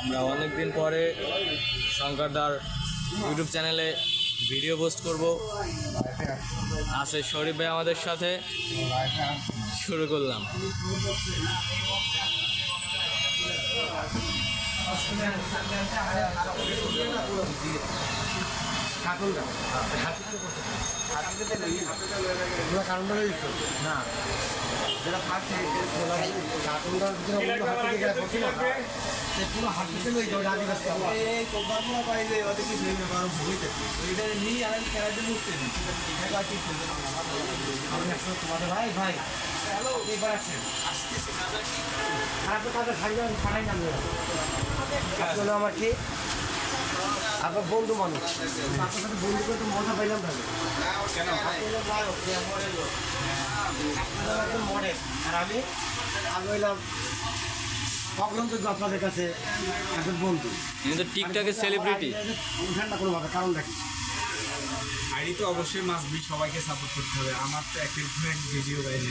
আমরা অনেকদিন পরে শঙ্করদার ইউটিউব চ্যানেলে ভিডিও পোস্ট করব। আছে শরীফ ভাই আমাদের সাথে শুরু করলাম। কারণটা রয়েছে না। যেটা থাকছে কার্টুনটার ভিতরে অন্য হাত থেকে গেলে পড়ছে না পুরো যাও রাজি ব্যস্ত আমি একসময় তোমাদের ভাই ভাই এবার আসেন। খারাপ কাজে ছাড়ি আমি ছাড়াই নামবে আসলে আমার কি? আপনার বন্ধু মানুষ। আপনার সাথে বন্ধু করে তো মজা পাইলাম তাহলে। কেন? একজন মডেল আর আমি আমি হইলাম আপনাদের কাছে একজন বন্ধু। কিন্তু টিকটকের সেলিব্রিটি উঠেন না কোনোভাবে কারণ দেখি আইডি তো অবশ্যই মাস্ট সবাইকে সাপোর্ট করতে হবে। আমার তো এক ভিডিও বাইরে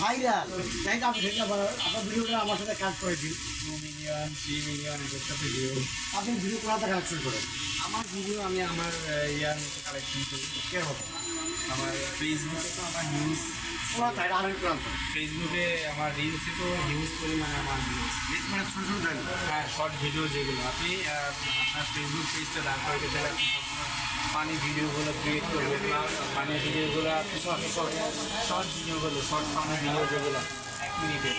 ভাইরাল। তাই আপনি সেটা আপনার ভিডিওটা আমার সাথে কাজ করে দিন। টু মিলিয়ন থ্রি মিলিয়ন একটা ভিডিও আপনি ভিডিও কোথাতে কালেকশন করেন? আমার ভিডিও আমি আমার ইয়ার মতো কালেকশন করি। কেমন আমার ফেসবুকে তো আমার নিউজ ফেসবুকে আমার রিলসে তো হিউজ পরিমাণে আমার ভিউজ মানে ছোটো ছোটো হ্যাঁ শর্ট ভিডিও যেগুলো। আপনি আপনার ফেসবুক পেজটা দাঁড় করে ফানি ভিডিওগুলো ক্রিয়েট করবে পানি ভিডিওগুলো শর্ট শর্ট শর্ট ভিডিওগুলো শর্ট পানি ভিডিও যেগুলো, এক মিনিটে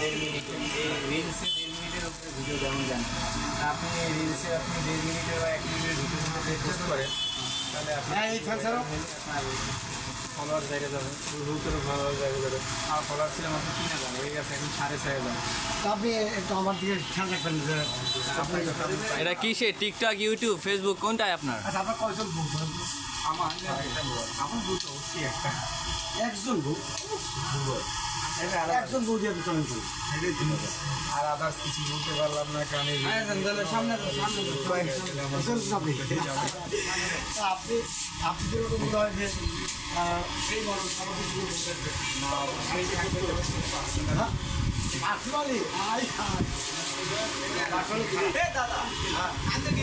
দেড় মিনিটে, এই রিলসে দেড় মিনিটের উপরে ভিডিও যেমন যান আপনি এই রিলসে আপনি দেড় মিনিটের বা এক মিনিটের ভিডিওগুলো পোস্ট করেন হ্যাঁ, এই ফ্যানসারও? ফলোয়ার জায়গা যাবে রুটেরও ফলোয়ার জায়গা যাবে আমার ফলোয়ার ছিল মাত্র তিন হাজার হয়ে গেছে এখন সাড়ে ছয় হাজার। তা আপনি একটু আমার দিকে খেয়াল রাখবেন যে এটা কিসে? টিকটক ইউটিউব ফেসবুক কোনটায় আপনার? আচ্ছা আপনার কয়জন বুক আমার আমার বুঝতে অবশ্যই একটা। একজন বুক একজন বউ দিয়ে আপনি চলেন জিনিস। আর আদার্স কিছু বলতে পারলাম না এই সামনে আপনি আপনি যেরকম মনে হয় যে সেই মানুষ বলতে হ্যাঁ? আসলে খারাপ। হ্যাঁ।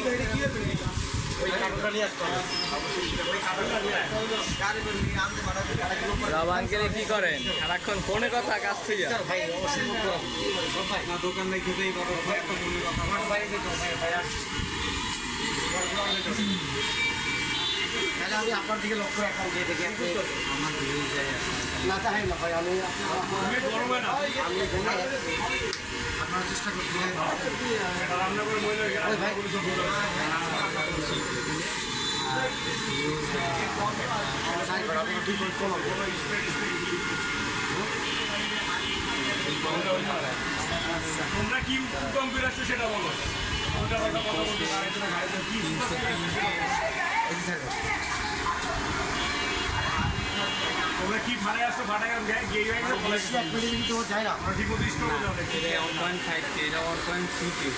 ওই রাব আঙ্কেলে কি করেন? সারাক্ষণ ফোনে কথা কাজ থেকে দোকান নাই খেতেই পারো। তাহলে আমি আপনার দিকে লক্ষ্য রাখলাম যে দেখি আমার যায় না চাই না ভাই আমি আপনার চেষ্টা করছি কম। তোমরা কি উত্তম বিরাজছো সেটা বলো ওটা কথা আরেকজনে কি তোমরা কি ভাড়ায় আসছো? ভাড়ায় গিয়ে যায় না। ঠিক মতো স্টোরে ওয়ান পয়েন্ট ফাইভ এটা ওয়ান পয়েন্ট থ্রি